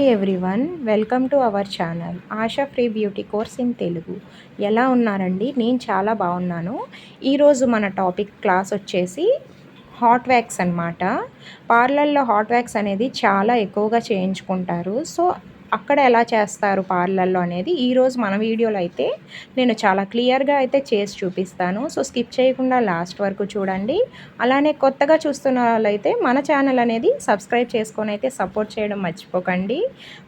Hi everyone welcome to our channel Asha free beauty course in Telugu ఎలా ఉన్నారండి? నేను చాలా బాగున్నాను. ఈరోజు మన టాపిక్ క్లాస్ వచ్చేసి హాట్ వ్యాక్స్ అనమాట పార్లర్లో హాట్ వ్యాక్స్ అనేది చాలా ఎక్కువగా చేయించుకుంటారు. సో అక్కడ ఎలా చేస్తారు పార్లర్లో అనేది ఈరోజు మన వీడియోలో అయితే నేను చాలా క్లియర్గా అయితే చేసి చూపిస్తాను. సో స్కిప్ చేయకుండా లాస్ట్ వరకు చూడండి. అలానే కొత్తగా చూస్తున్న వాళ్ళైతే మన ఛానల్ అనేది సబ్స్క్రైబ్ చేసుకొని అయితే సపోర్ట్ చేయడం మర్చిపోకండి.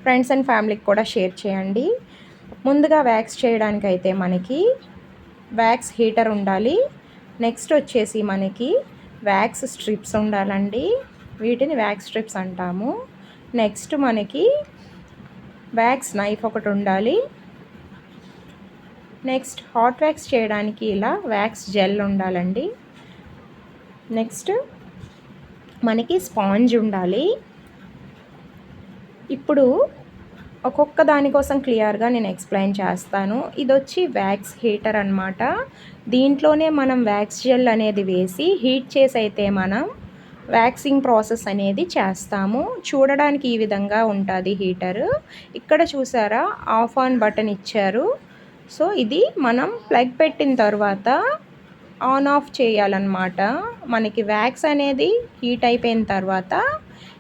ఫ్రెండ్స్ అండ్ ఫ్యామిలీకి కూడా షేర్ చేయండి. ముందుగా వ్యాక్స్ చేయడానికి అయితే మనకి వ్యాక్స్ హీటర్ ఉండాలి. నెక్స్ట్ వచ్చేసి మనకి వ్యాక్స్ స్ట్రిప్స్ ఉండాలండి. వీటిని వ్యాక్స్ స్ట్రిప్స్ అంటాము. నెక్స్ట్ మనకి వ్యాక్స్ నైఫ్ ఒకటి ఉండాలి. నెక్స్ట్ హాట్ వ్యాక్స్ చేయడానికి ఇలా వ్యాక్స్ జెల్ ఉండాలండి. నెక్స్ట్ మనకి స్పాంజ్ ఉండాలి. ఇప్పుడు ఒక్కొక్క దానికోసం క్లియర్గా నేను ఎక్స్ప్లెయిన్ చేస్తాను. ఇది వచ్చి వ్యాక్స్ హీటర్ అనమాట దీంట్లోనే మనం వ్యాక్స్ జెల్ అనేది వేసి హీట్ చేసి అయితే మనం వ్యాక్సింగ్ ప్రాసెస్ అనేది చేస్తాము. చూడడానికి ఈ విధంగా ఉంటుంది హీటర్. ఇక్కడ చూసారా ఆఫ్ ఆన్ బటన్ ఇచ్చారు. సో ఇది మనం ప్లగ్ పెట్టిన తర్వాత ఆన్ ఆఫ్ చేయాలన్నమాట. మనకి వ్యాక్స్ అనేది హీట్ అయిపోయిన తర్వాత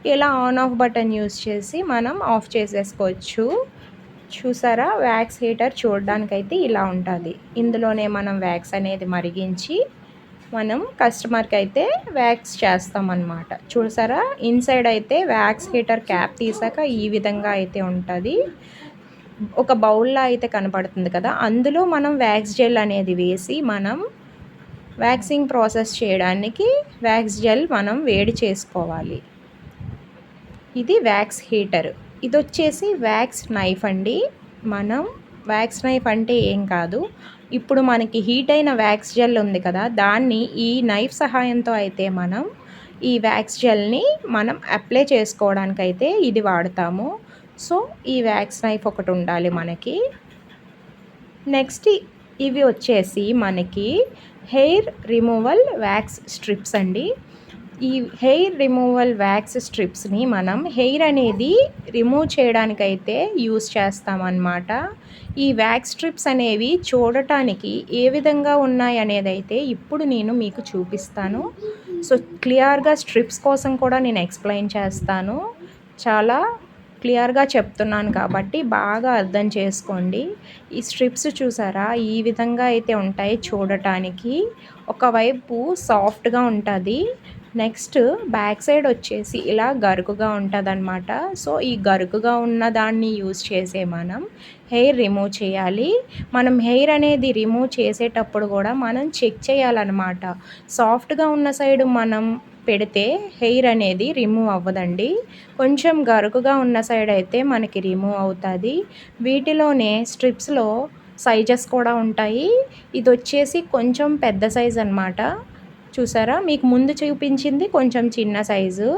ఇలా ఆన్ ఆఫ్ బటన్ యూస్ చేసి మనం ఆఫ్ చేసేసుకోవచ్చు. చూసారా వ్యాక్స్ హీటర్ చూడడానికైతే ఇలా ఉంటుంది. ఇందులోనే మనం వ్యాక్స్ అనేది మరిగించి మనం కస్టమర్కి అయితే వ్యాక్స్ చేస్తామన్నమాట. చూసారా? ఇన్సైడ్ అయితే వ్యాక్స్ హీటర్ క్యాప్ తీసాక ఈ విధంగా అయితే ఉంటుంది. ఒక బౌల్లో అయితే కనపడుతుంది కదా? అందులో మనం వ్యాక్స్ జెల్ అనేది వేసి మనం వ్యాక్సింగ్ ప్రాసెస్ చేయడానికి వ్యాక్స్ జెల్ మనం వేడి చేసుకోవాలి. ఇది వ్యాక్స్ హీటర్ ఇది వచ్చేసి వ్యాక్స్ నైఫ్ అండి. మనం వ్యాక్స్ నైఫ్ అంటే ఏం కాదు. ఇప్పుడు మనకి హీట్ అయిన వ్యాక్స్ జెల్ ఉంది కదా దాన్ని ఈ నైఫ్ సహాయంతో అయితే మనం ఈ వ్యాక్స్ జెల్ని మనం అప్లై చేసుకోవడానికి అయితే ఇది వాడతాము. సో ఈ వ్యాక్స్ నైఫ్ ఒకటి ఉండాలి మనకి. నెక్స్ట్ ఇవి వచ్చేసి మనకి హెయిర్ రిమూవల్ వ్యాక్స్ స్ట్రిప్స్ అండి. ఈ హెయిర్ రిమూవల్ వ్యాక్స్ స్ట్రిప్స్ని మనం హెయిర్ అనేది రిమూవ్ చేయడానికైతే యూస్ చేస్తామన్నమాట. ఈ వ్యాక్స్ స్ట్రిప్స్ అనేవి చూడటానికి ఏ విధంగా ఉన్నాయి అనేది అయితే ఇప్పుడు నేను మీకు చూపిస్తాను. సో క్లియర్గా స్ట్రిప్స్ కోసం కూడా నేను ఎక్స్ప్లెయిన్ చేస్తాను. చాలా క్లియర్గా చెప్తున్నాను కాబట్టి బాగా అర్థం చేసుకోండి. ఈ స్ట్రిప్స్ చూసారా? ఈ విధంగా అయితే ఉంటాయి చూడటానికి. ఒకవైపు సాఫ్ట్గా ఉంటుంది. నెక్స్ట్ బ్యాక్ సైడ్ వచ్చేసి ఇలా గరుకుగా ఉంటుందన్నమాట. సో ఈ గరుకుగా ఉన్న దాన్ని యూజ్ చేసే మనం హెయిర్ రిమూవ్ చేయాలి. మనం హెయిర్ అనేది రిమూవ్ చేసేటప్పుడు కూడా మనం చెక్ చేయాలన్నమాట. సాఫ్ట్గా ఉన్న సైడ్ మనం పెడితే హెయిర్ అనేది రిమూవ్ అవ్వదండి. కొంచెం గరుకుగా ఉన్న సైడ్ అయితే మనకి రిమూవ్ అవుతుంది. వీటిలోనే స్ట్రిప్స్లో సైజెస్ కూడా ఉంటాయి. ఇది వచ్చేసి కొంచెం పెద్ద సైజ్ అనమాట చూసారా? మీకు ముందు చూపించింది కొంచెం చిన్న సైజు.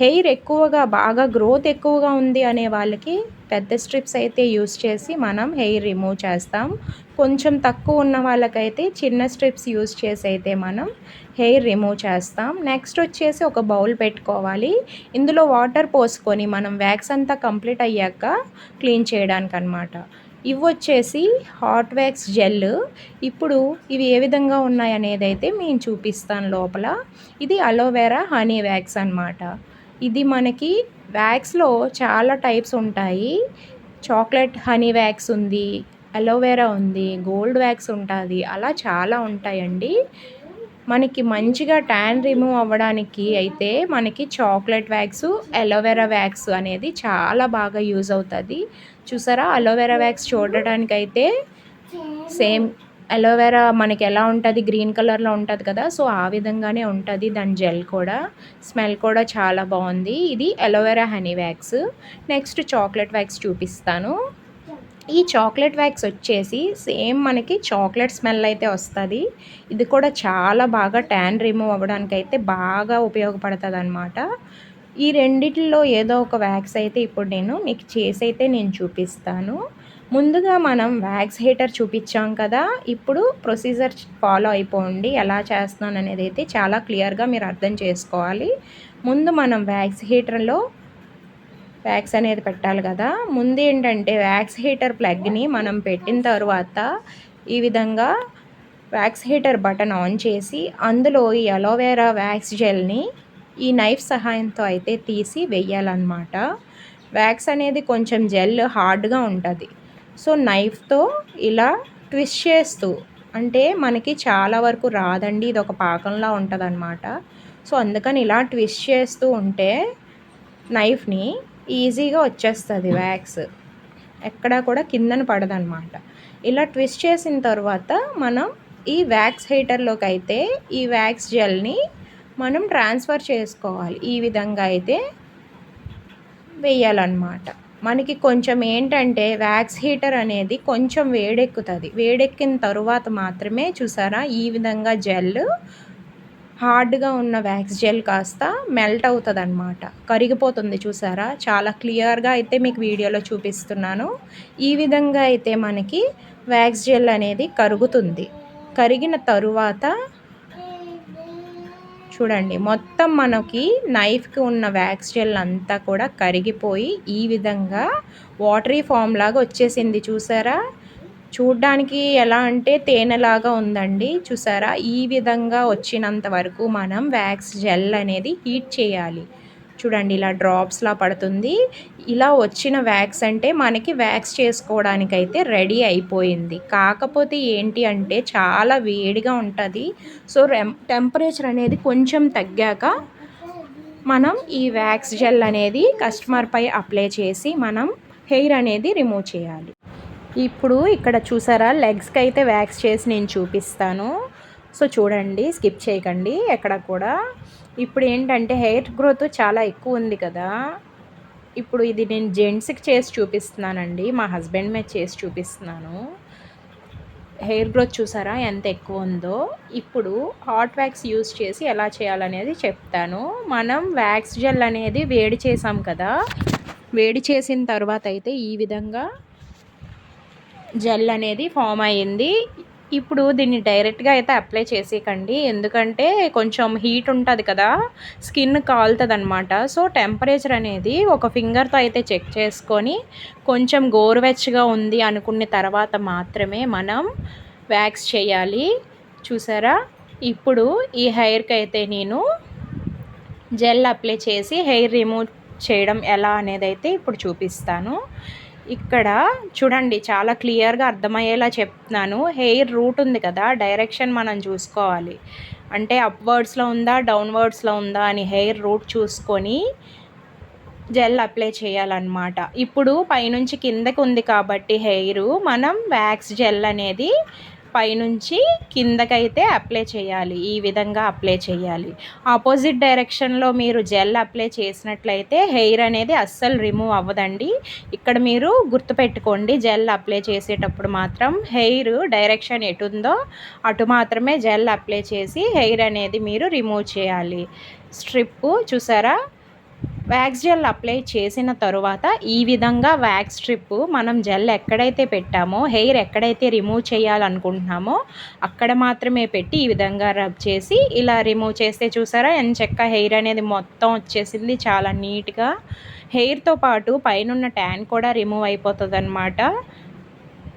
హెయిర్ ఎక్కువగా బాగా గ్రోత్ ఎక్కువగా ఉంది అనే వాళ్ళకి పెద్ద స్ట్రిప్స్ అయితే యూస్ చేసి మనం హెయిర్ రిమూవ్ చేస్తాం. కొంచెం తక్కువ ఉన్న వాళ్ళకైతే చిన్న స్ట్రిప్స్ యూస్ చేసి అయితే మనం హెయిర్ రిమూవ్ చేస్తాం. నెక్స్ట్ వచ్చేసి ఒక బౌల్ పెట్టుకోవాలి. ఇందులో వాటర్ పోసుకొని మనం వ్యాక్స్ అంతా కంప్లీట్ అయ్యాక క్లీన్ చేయడానికి అనమాట ఇవి వచ్చేసి హాట్ వ్యాక్స్ జెల్. ఇప్పుడు ఇవి ఏ విధంగా ఉన్నాయి అనేది అయితే మేము చూపిస్తాను లోపల. ఇది అలోవెరా హనీ వ్యాక్స్ అనమాట ఇది మనకి వ్యాక్స్లో చాలా టైప్స్ ఉంటాయి. చాక్లెట్ హనీ వ్యాక్స్ ఉంది అలోవెరా ఉంది గోల్డ్ వ్యాక్స్ ఉంటుంది అలా చాలా ఉంటాయండి. మనకి మంచిగా ట్యాన్ రిమూవ్ అవ్వడానికి అయితే మనకి చాక్లెట్ వ్యాక్స్ అలోవెరా వ్యాక్స్ అనేది చాలా బాగా యూజ్ అవుతుంది. చూసారా? అలోవెరా వ్యాక్స్ చూడడానికి అయితే సేమ్ అలోవెరా మనకి ఎలా ఉంటుంది? గ్రీన్ కలర్లో ఉంటుంది కదా? సో ఆ విధంగానే ఉంటుంది. దాని జెల్ కూడా. స్మెల్ కూడా చాలా బాగుంది. ఇది aloe vera honey wax next chocolate wax చూపిస్తాను. ఈ చాక్లెట్ వ్యాక్స్ వచ్చేసి సేమ్ మనకి చాక్లెట్ స్మెల్ అయితే వస్తుంది. ఇది కూడా చాలా బాగా ట్యాన్ రిమూవ్ అవ్వడానికి అయితే బాగా ఉపయోగపడుతుంది అనమాట ఈ రెండిట్లో ఏదో ఒక వ్యాక్స్ అయితే ఇప్పుడు నేను మీకు చేసి అయితే నేను చూపిస్తాను. ముందుగా మనం వ్యాక్స్ హీటర్ చూపించాం కదా ఇప్పుడు ప్రొసీజర్ ఫాలో అయిపోండి ఎలా చేస్తున్నాను అనేది అయితే చాలా క్లియర్గా మీరు అర్థం చేసుకోవాలి. ముందు మనం వ్యాక్స్ హీటర్లో వ్యాక్స్ అనేది పెట్టాలి కదా. ముందు ఏంటంటే వ్యాక్స్ హీటర్ ప్లగ్ని మనం పెట్టిన తర్వాత ఈ విధంగా వ్యాక్స్ హీటర్ బటన్ ఆన్ చేసి అందులో ఈ అలోవేరా వ్యాక్స్ జెల్ని ఈ నైఫ్ సహాయంతో అయితే తీసి వెయ్యాలన్నమాట. వ్యాక్స్ అనేది కొంచెం జెల్ హార్డ్గా ఉంటుంది. సో నైఫ్తో ఇలా ట్విస్ట్ చేస్తూ అంటే మనకి చాలా వరకు రాదండి ఇది ఒక పాకంలా ఉంటుంది అనమాట సో అందుకని ఇలా ట్విస్ట్ చేస్తూ ఉంటే నైఫ్ని ఈజీగా వచ్చేస్తుంది వ్యాక్స్. ఎక్కడా కూడా కిందన పడదనమాట. ఇలా ట్విస్ట్ చేసిన తర్వాత మనం ఈ వ్యాక్స్ హీటర్లోకి అయితే ఈ వ్యాక్స్ జెల్ని మనం ట్రాన్స్ఫర్ చేసుకోవాలి. ఈ విధంగా అయితే వేయాలన్నమాట మనకి కొంచెం ఏంటంటే వ్యాక్స్ హీటర్ అనేది కొంచెం వేడెక్కుతుంది. వేడెక్కిన తరువాత మాత్రమే చూసారా? ఈ విధంగా జెల్ హార్డ్గా ఉన్న వ్యాక్స్ జెల్ కాస్త మెల్ట్ అవుతుంది అనమాట కరిగిపోతుంది చూసారా? చాలా క్లియర్గా అయితే మీకు వీడియోలో చూపిస్తున్నాను. ఈ విధంగా అయితే మనకి వ్యాక్స్ జెల్ అనేది కరుగుతుంది. కరిగిన తరువాత చూడండి మొత్తం మనకి నైఫ్కి ఉన్న వ్యాక్స్ జెల్ అంతా కూడా కరిగిపోయి ఈ విధంగా వాటరీ ఫామ్ లాగా వచ్చేసింది చూసారా? చూడ్డానికి ఎలా అంటే తేనెలాగా ఉందండి చూసారా? ఈ విధంగా వచ్చినంత వరకు మనం వ్యాక్స్ జెల్ అనేది హీట్ చేయాలి. చూడండి ఇలా డ్రాప్స్లా పడుతుంది. ఇలా వచ్చిన వ్యాక్స్ అంటే మనకి వ్యాక్స్ చేసుకోవడానికి అయితే రెడీ అయిపోయింది. కాకపోతే ఏంటి అంటే చాలా వేడిగా ఉంటుంది. సో టెంపరేచర్ అనేది కొంచెం తగ్గాక మనం ఈ వ్యాక్స్ జెల్ అనేది కస్టమర్పై అప్లై చేసి మనం హెయిర్ అనేది రిమూవ్ చేయాలి. ఇప్పుడు ఇక్కడ చూసారా లెగ్స్కి అయితే వ్యాక్స్ చేసి నేను చూపిస్తాను. సో చూడండి స్కిప్ చేయకండి ఎక్కడ కూడా. ఇప్పుడు ఏంటంటే హెయిర్ గ్రోత్ చాలా ఎక్కువ ఉంది కదా. ఇప్పుడు ఇది నేను జెంట్స్కి చేసి చూపిస్తున్నానండి మా హస్బెండ్ మీద చేసి చూపిస్తున్నాను. హెయిర్ గ్రోత్ చూసారా ఎంత ఎక్కువ ఉందో. ఇప్పుడు హాట్ వ్యాక్స్ యూజ్ చేసి ఎలా చేయాలనేది చెప్తాను. మనం వ్యాక్స్ జెల్ అనేది వేడి చేసాం కదా. వేడి చేసిన తర్వాత అయితే ఈ విధంగా జెల్ అనేది ఫామ్ అయ్యింది. ఇప్పుడు దీన్ని డైరెక్ట్గా అయితే అప్లై చేసేయకండి. ఎందుకంటే కొంచెం హీట్ ఉంటుంది కదా స్కిన్ కాలుతుంది అనమాట సో టెంపరేచర్ అనేది ఒక ఫింగర్తో అయితే చెక్ చేసుకొని కొంచెం గోరువెచ్చగా ఉంది అనుకున్న తర్వాత మాత్రమే మనం వ్యాక్స్ చేయాలి. చూసారా? ఇప్పుడు ఈ హెయిర్కి అయితే నేను జెల్ అప్లై చేసి హెయిర్ రిమూవ్ చేయడం ఎలా అనేది అయితే ఇప్పుడు చూపిస్తాను. ఇక్కడ చూడండి చాలా క్లియర్గా అర్థమయ్యేలా చెప్తున్నాను. హెయిర్ రూట్ ఉంది కదా డైరెక్షన్ మనం చూసుకోవాలి. అంటే అప్వర్డ్స్లో ఉందా డౌన్వర్డ్స్లో ఉందా అని హెయిర్ రూట్ చూసుకొని జెల్ అప్లై చేయాలన్నమాట. ఇప్పుడు పైనుంచి కిందకి ఉంది కాబట్టి హెయిర్ మనం వ్యాక్స్ జెల్ అనేది పైనుంచి కిందకైతే అప్లై చేయాలి ఈ విధంగా అప్లై చేయాలి. ఆపోజిట్ డైరెక్షన్లో మీరు జెల్ అప్లై చేసినట్లయితే హెయిర్ అనేది అస్సలు రిమూవ్ అవ్వదండి. ఇక్కడ మీరు గుర్తుపెట్టుకోండి జెల్ అప్లై చేసేటప్పుడు మాత్రం హెయిర్ డైరెక్షన్ ఎటుందో అటు మాత్రమే జెల్ అప్లై చేసి హెయిర్ అనేది మీరు రిమూవ్ చేయాలి. స్ట్రిప్ చూసారా? వ్యాక్స్ జెల్ అప్లై చేసిన తరువాత ఈ విధంగా వ్యాక్స్ స్ట్రిప్ మనం జెల్ ఎక్కడైతే పెట్టామో హెయిర్ ఎక్కడైతే రిమూవ్ చేయాలనుకుంటున్నామో అక్కడ మాత్రమే పెట్టి ఈ విధంగా రబ్ చేసి ఇలా రిమూవ్ చేస్తే చూసారా? చెక్క హెయిర్ అనేది మొత్తం వచ్చేసింది చాలా నీట్గా. హెయిర్తో పాటు పైన ట్యాన్ కూడా రిమూవ్ అయిపోతుంది అనమాట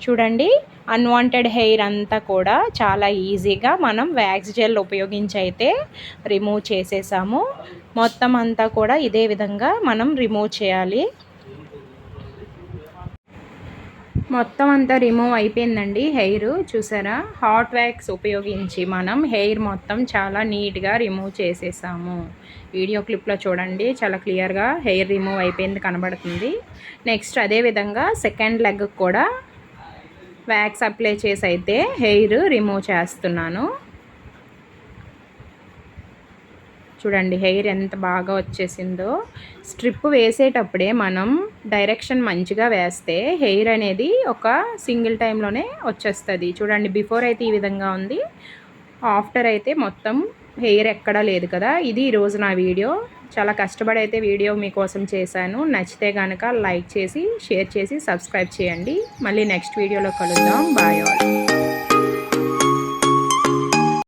చూడండి. అన్వాంటెడ్ హెయిర్ అంతా కూడా చాలా ఈజీగా మనం వ్యాక్స్ జెల్ ఉపయోగించి అయితే రిమూవ్ చేసేసాము. మొత్తం అంతా కూడా ఇదే విధంగా మనం రిమూవ్ చేయాలి. మొత్తం అంతా రిమూవ్ అయిపోయిందండి హెయిర్ చూసారా? హాట్ వ్యాక్స్ ఉపయోగించి మనం హెయిర్ మొత్తం చాలా నీట్గా రిమూవ్ చేసేసాము. వీడియో క్లిప్లో చూడండి. చాలా క్లియర్గా హెయిర్ రిమూవ్ అయిపోయింది కనబడుతుంది. నెక్స్ట్ అదేవిధంగా సెకండ్ లెగ్ కూడా వ్యాక్స్ అప్లై చేసి అయితే హెయిర్ రిమూవ్ చేస్తున్నాను. చూడండి హెయిర్ ఎంత బాగా వచ్చేసిందో. స్ట్రిప్ వేసేటప్పుడే మనం డైరెక్షన్ మంచిగా వేస్తే హెయిర్ అనేది ఒక సింగిల్ టైంలోనే వచ్చేస్తుంది. చూడండి బిఫోర్ అయితే ఈ విధంగా ఉంది. ఆఫ్టర్ అయితే మొత్తం హెయిర్ ఎక్కడా లేదు కదా. ఇది ఈరోజు నా వీడియో. చాలా కష్టపడి అయితే వీడియో మీకోసం చేశాను. నచ్చితే కనుక లైక్ చేసి షేర్ చేసి సబ్స్క్రైబ్ చేయండి. మళ్ళీ నెక్స్ట్ వీడియోలో కలుద్దాం. Bye all